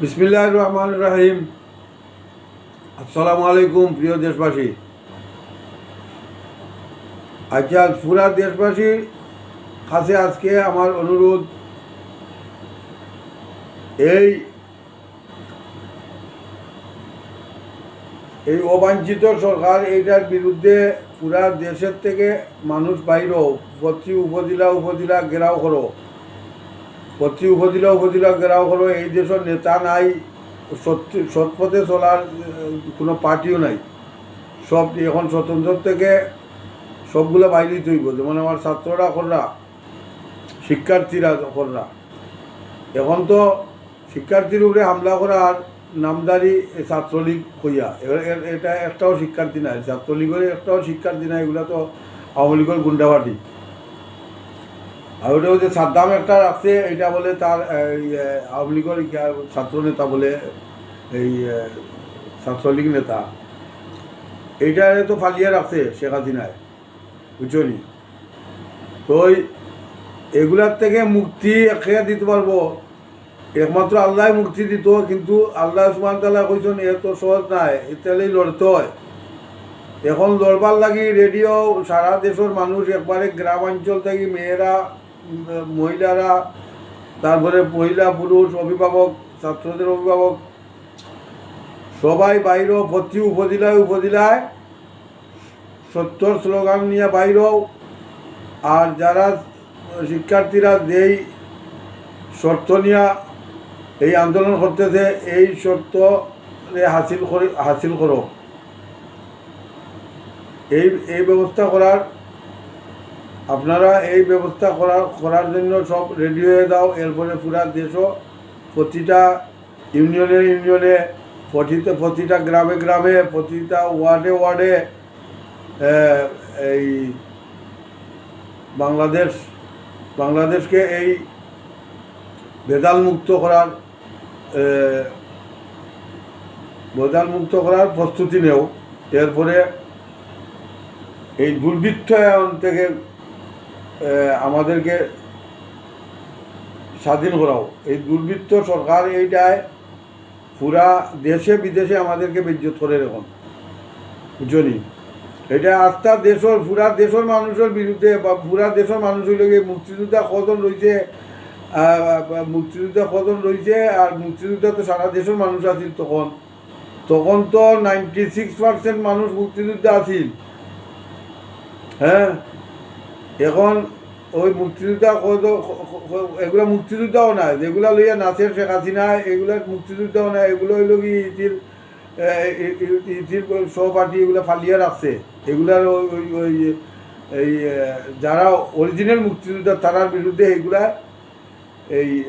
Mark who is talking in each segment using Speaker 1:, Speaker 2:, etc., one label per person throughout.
Speaker 1: বিসমিল্লাহ রহমান রাহিম। আসসালামু আলাইকুম, প্রিয় দেশবাসী। আচ্ছা পুরা দেশবাসীর কাছে আজকে আমার অনুরোধ, এই এই অবাঞ্ছিত সরকার এইটার বিরুদ্ধে পুরা দেশের থেকে মানুষ বাইরেও প্রতি উপজেলা উপজেলা ঘেরাও করো। প্রতি উপজেলা উপজেলা ঘেরাও করো এই দেশের নেতা নাই, সত্যি, সৎপথে চলার কোনো পার্টিও নাই। সব এখন স্বতন্ত্র থেকে সবগুলো বাইরেই তৈব, যেমন আমার ছাত্ররা কররা শিক্ষার্থীরা কররা এখন তো শিক্ষার্থীর উপরে হামলা করার নামদারি ছাত্রলীগ হইয়া এটা একটাও শিক্ষার্থী নাই, ছাত্রলীগের একটাও শিক্ষার্থী নাই, এগুলো তো আওয়ামী লীগের গুন্ডাবাটি আর ওটা হচ্ছে সাদ্দাম একটা রাখছে এটা বলে তার এ, আওয়ামী লীগের ছাত্র নেতা বলে এই ছাত্রলীগ নেতা। এইটারে তো ফালিয়ে রাখছে শেখ হাসিনায় বুঝছ নি? তো এগুলার থেকে মুক্তি একে দিতে পারব। একমাত্র আল্লাহ মুক্তি দিত কিন্তু আল্লাহ সুমান তাল্লাহ কইছেন এত সহজ নাই এতালেই লড়তে হয়। এখন লড়বার লাগি রেডিও সারা দেশের মানুষ একবারে গ্রামাঞ্চল থেকে মেয়েরা মহিলারা, তারপরে মহিলা, পুরুষ, অভিভাবক, ছাত্রদের অভিভাবক, সবাই বাইরেও প্রতি উপজেলায় উপজেলায় সত্তর স্লোগান নিয়ে বাইরেও। আর যারা শিক্ষার্থীরা যেই শর্ত নিয়ে এই আন্দোলন করতেছে, এই শর্ত হাসিল করে হাসিল করো। এই এই ব্যবস্থা করার আপনারা এই ব্যবস্থা করার করার জন্য সব রেডি হয়ে দাও এরপরে পুরা দেশও প্রতিটা ইউনিয়নে ইউনিয়নে প্রতিটা প্রতিটা গ্রামে গ্রামে প্রতিটা ওয়ার্ডে ওয়ার্ডে এই বাংলাদেশ বাংলাদেশকে এই বেদাল মুক্ত করার আহ, মুক্ত করার প্রস্তুতি নেও। এরপরে এই দুর্বৃত্তায়ন থেকে আমাদেরকে স্বাধীন করাও। এই দুর্বৃত্ত সরকার এইটায় পুরা দেশে বিদেশে আমাদেরকে বিদ্যুৎ করে এখন বুঝলি? এটা আস্থা দেশের, পুরা দেশের মানুষের বিরুদ্ধে বা পুরা দেশের মানুষের লগে মুক্তিযোদ্ধা কজন রয়েছে মুক্তিযোদ্ধা কজন রয়েছে আর মুক্তিযোদ্ধা তো সারা দেশের মানুষ আছিল তখন। তখন তো নাইনটি সিক্স পার্সেন্ট মানুষ মুক্তিযোদ্ধা আছিল। হ্যাঁ? এখন ওই মুক্তিযোদ্ধা কত, এগুলো মুক্তিযোদ্ধাও নাই, যেগুলা লইয়া নাচের শেখ হাসিনা, এগুলো মুক্তিযোদ্ধাও নাই, এগুলো হইল কি ইতির ইতির সহপাঠী এগুলো ফালিয়ে রাখছে। এগুলার ওই, ওই- এই যারা অরিজিনাল মুক্তিযোদ্ধা, তারার বিরুদ্ধে এগুলা, এই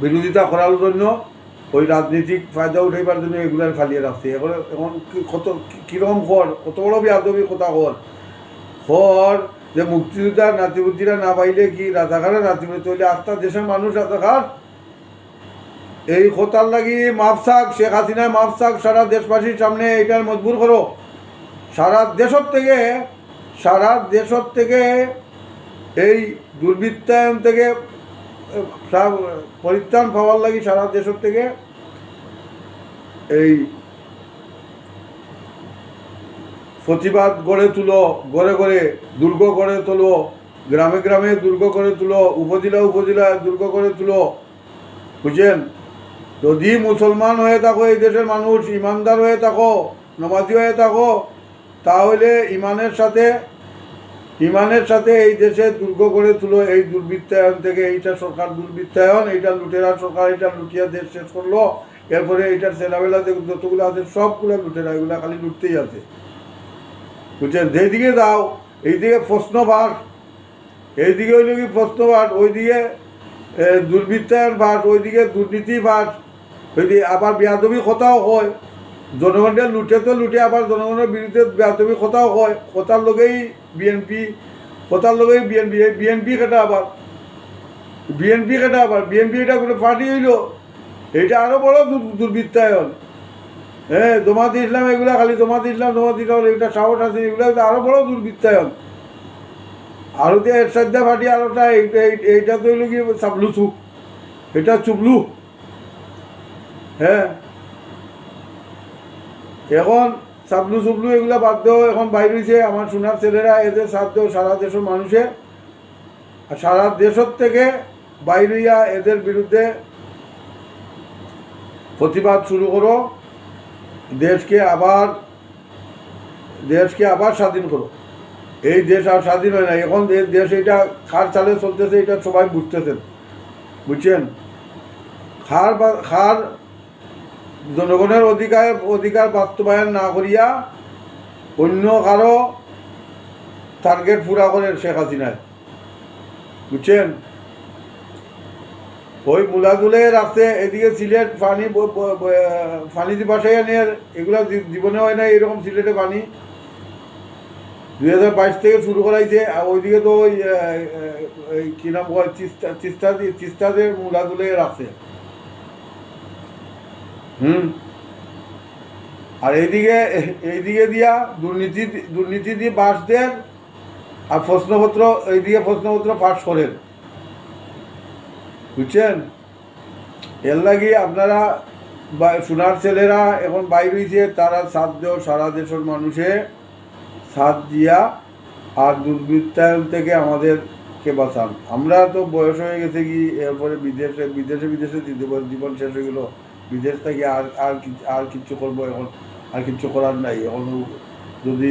Speaker 1: বিরোধিতা করার জন্য ওই রাজনৈতিক ফায়দা উঠাইবার জন্য এগুলার ফালিয়ে রাখছে। এখন এখন কত কীরকম কর কত বড় বিয়াদবি কথা কর কর যে মুক্তিযোদ্ধার নাতিবুদ্ধিরা না পাইলে কি রাজাঘাটের নাতিপুতি হইলে আস্থা দেশের মানুষ রাজাঘাট এই খোতার লাগি মাফসাক শেখ হাসিনায় মাফসাক সারা দেশবাসীর সামনে এটার মজবুর করো। সারা দেশর থেকে, সারা দেশর থেকে এই দুর্বৃত্তায়ন থেকে পরিত্রাণ পাওয়ার লাগি সারা দেশের থেকে এই প্রতিবাদ গড়ে তুলো, গড়ে গড়ে দুর্গ গড়ে তোলো, গ্রামে গ্রামে দুর্গ করে তুলো, উপজেলা উপজেলা দুর্গ করে তুলো। বুঝছেন যদি মুসলমান হয়ে থাকো, এই দেশের মানুষ, ইমানদার হয়ে থাকো, নমাজি হয়ে থাকো, তাহলে ইমানের সাথে ইমানের সাথে এই দেশে দুর্গ করে তুলো, এই দুর্বৃত্তায়ন থেকে এইটা সরকার দুর্বৃত্তায়ন, এইটা লুটেরা সরকার এটা লুটিয়া দেশ শেষ করল, এরপরে এইটার ছেলেবেলা যতগুলো আছে, সবগুলো লুটেরা, এগুলো খালি লুটতেই আছে। বুঝছেন যেদিকে দাও এইদিকে প্রশ্নভাস এইদিকে হইল কি প্রশ্নভাস ওইদিকে দুর্বৃত্তায়ন ভাস ওইদিকে দুর্নীতি ভাস ওইদিকে আবার বেয়াদবি কথাও হয় জনগণের লুটে তো লুটে, আবার জনগণের বিরুদ্ধে বেয়াদবি কথাও হয়, কথার লগেই বিএনপি, কথার লগেই বিএনপি বিএনপি কেটা আবার? বিএনপি কেটা আবার? বিএনপি এটা কোনো পার্টি হইল? এটা আরও বড় দুর্বৃত্তায়ন। হ্যাঁ জমাত ইসলাম এগুলো খালি জমাত ইসলাম জমাত ইসলাম এটা সাহস আছে, এগুলো আরও বড় দুর্বৃত্তায়ন। আরও যে এরশাদ্দা ফাটি আরোটা এইটা এই- এইটা তো হইল কি সাবলু চুপ। এটা চুবলু হ্যাঁ। এখন সাবলু সুবলু এগুলা বাদ দেও এখন বাইর হয়েছে আমার সোনার ছেলেরা, এদের সাথ দেও সারা দেশের মানুষে আর সারা দেশের থেকে বাইর হইয়া এদের বিরুদ্ধে প্রতিবাদ শুরু করো। দেশকে আবার দেশকে আবার স্বাধীন করো। এই দেশ আর স্বাধীন হয় না। এখন দেশ এটা খার চালে চলতেছে, এটা সবাই বুঝতেছেন। বুঝছেন? খার বা- খার জনগণের অধিকার অধিকার বাস্তবায়ন না করিয়া অন্য কারও টার্গেট পুরা করেন শেখ হাসিনায়। বুঝছেন? ওই মুলাদুলে রাখছে এদিকে সিলেট পানি পানি বাসায় নিয়ে, এগুলো জী- জীবনে হয় না এরকম সিলেটে পানি। দুই হাজার বাইশ থেকে শুরু করাইছে, আর ওইদিকে তো ওই কি নাম কয় তিস্তা তিস্তা তিস্তাদের মুলাদুলে রাখছে হুম। আর এইদিকে এইদিকে দিয়া দুর্নীতি দুর্নীতি দিয়ে বাস দেন, আর প্রশ্নপত্র, এইদিকে প্রশ্নপত্র পাশ করেন। বুঝছেন? এর লাগি আপনারা সোনার ছেলেরা এখন বাইর হয়েছে তারা সাথ দেও সারা দেশের মানুষে সাথ দিয়া আর দুর্বৃত্তায়ন থেকে আমাদেরকে বাঁচান। আমরা তো বয়স হয়ে গেছে কি, এরপরে বিদেশে বিদেশে বিদেশে জীবন শেষ হয়ে গেলো। বিদেশ থেকে আর আর আর কিচ্ছু করব এখন, আর কিচ্ছু করার নাই। এখন যদি,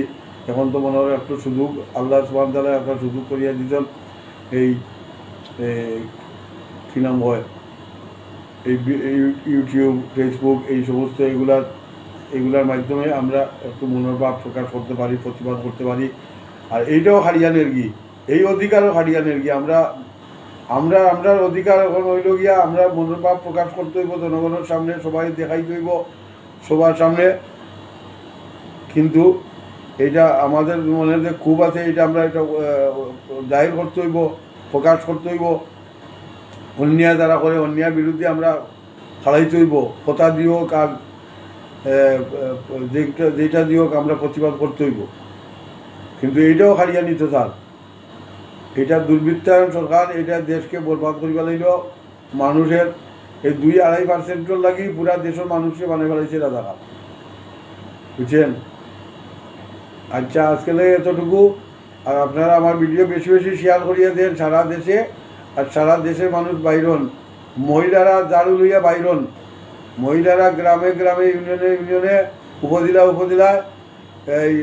Speaker 1: এখন তো মনে হয় একটু সুযোগ, আল্লাহ তালা একটা সুযোগ করিয়া দিতেন। এই কী নাম হয় এই ইউটিউব ফেসবুক এই সমস্ত এগুলার এগুলার মাধ্যমে আমরা একটু মনোভাব প্রকাশ করতে পারি, প্রতিবাদ করতে পারি। আর এইটাও হারিয়ানের গি এই অধিকারও হারিয়ানের গি আমরা আমরা আমরা অধিকার এখন হইল গিয়া, আমরা মনোভাব প্রকাশ করতে হইব, জনগণের সামনে, সবাই দেখাই হইব, সবার সামনে। কিন্তু এটা আমাদের মনে যে খুব আছে, এটা আমরা এটা জাহির করতে হইব, প্রকাশ করতে হইব। অন্যায় যারা করে অন্যায় বিরুদ্ধে আমরা খাড়াইতে হইব কথা দিওক আর যেটা যেটা দিওক আমরা প্রতিবাদ করতে হইব। কিন্তু এইটাও হারিয়ে নিতে স্যার। এটা দুর্বৃত্তায়ন সরকার, এটা দেশকে বরবাদ করিবা লাইল। মানুষের এই দুই আড়াই পার্সেন্টর লাগি পুরা দেশের মানুষকে বানিয়ে ফেলাইছে রাজাকার। বুঝছেন? আচ্ছা আজকে এতটুকু। আর আপনারা আমার ভিডিও বেশি বেশি শেয়ার করিয়ে দেন সারা দেশে। আর সারা দেশের মানুষ বাইরন। মহিলারা জাড়ু লইয়া বাইরন। মহিলারা গ্রামে গ্রামে, ইউনিয়নে ইউনিয়নে, উপজেলা উপজেলায় এই,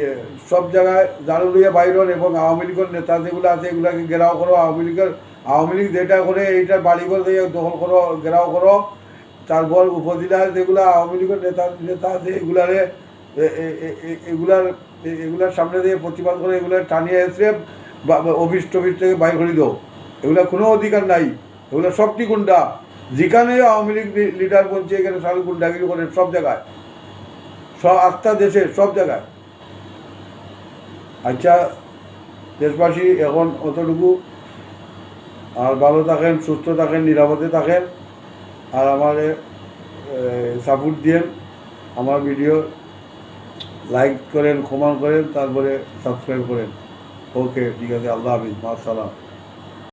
Speaker 1: সব জায়গায় জাড়ু লইয়া বাইরন এবং আওয়ামী লীগের নেতা যেগুলো আছে এগুলাকে ঘেরাও করো, আওয়ামী লীগের, আওয়ামী লীগ যেটা করে এইটা বাড়িঘর দিয়ে দখল করো, ঘেরাও করো। তারপর উপজেলায় যেগুলো আওয়ামী লীগের নেতা নেতা আছে এগুলারে এগুলার এগুলার সামনে দিয়ে প্রতিবাদ করে এগুলো টানিয়ে এসে অফিস টফিস থেকে বাইর করে দাও। এগুলা কোনো অধিকার নাই। এগুলো সবটি গুন্ডা? যেখানে আওয়ামী লীগ লিডার বলছে এখানে সব গুন্ডাগিরি করে সব জায়গায়। সব আস্থা দেশে, সব জায়গায়। আচ্ছা দেশবাসী, এখন অতটুকু। আর ভালো থাকেন, সুস্থ থাকেন, নিরাপদে থাকেন। আর আমার সাপোর্ট দিয়েন। আমার ভিডিও লাইক করেন কমেন্ট করেন, তারপরে সাবস্ক্রাইব করেন। ওকে ঠিক আছে, আল্লাহ হাফিজ মাসালাম